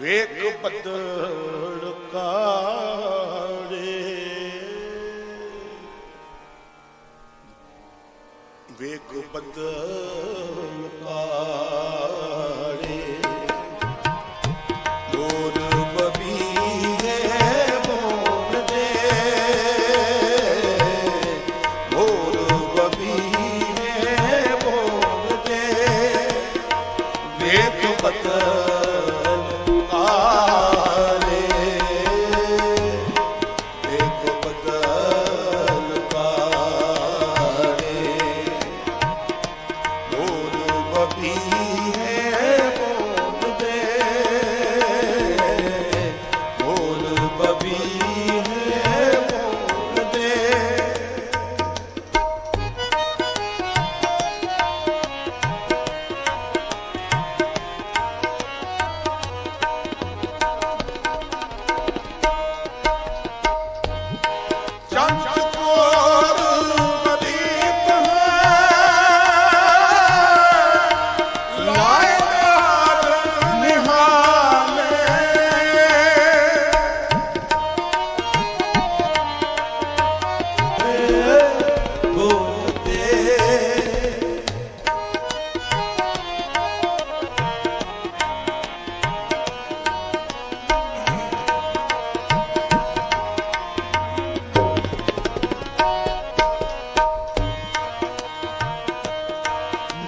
ਵੇਖ ਬੱਦਲ ਕਾੜੇ ਵੇਖ ਬੱਦਲ ਕਾੜੇ ਮੋਰ ਬਬੀ ਹੈ ਬਬੀ ਹੈ ਵੇਖ ਬੱਦਲ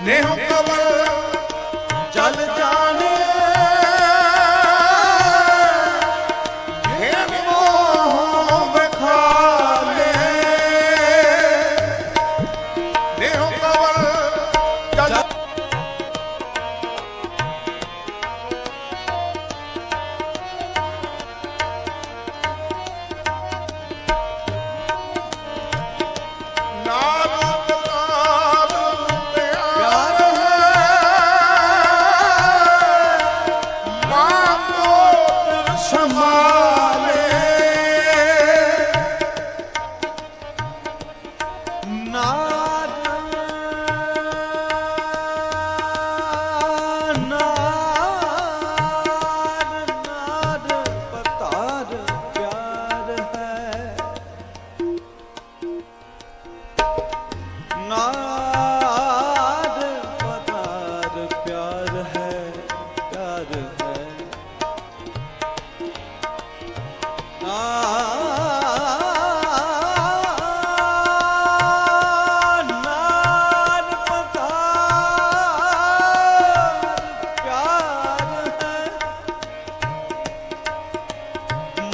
ਨੇਹ ਕਵਲ ਜਲ ਜਾਣੇ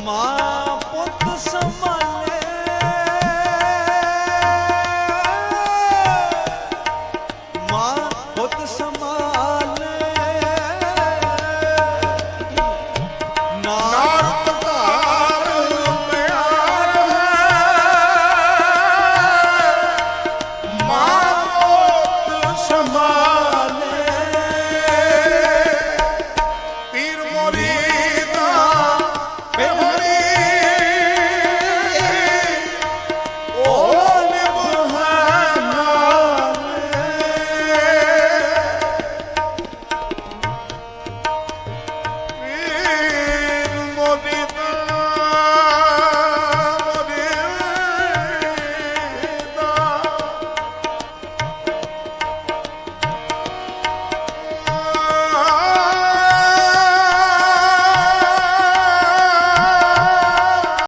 அம்மா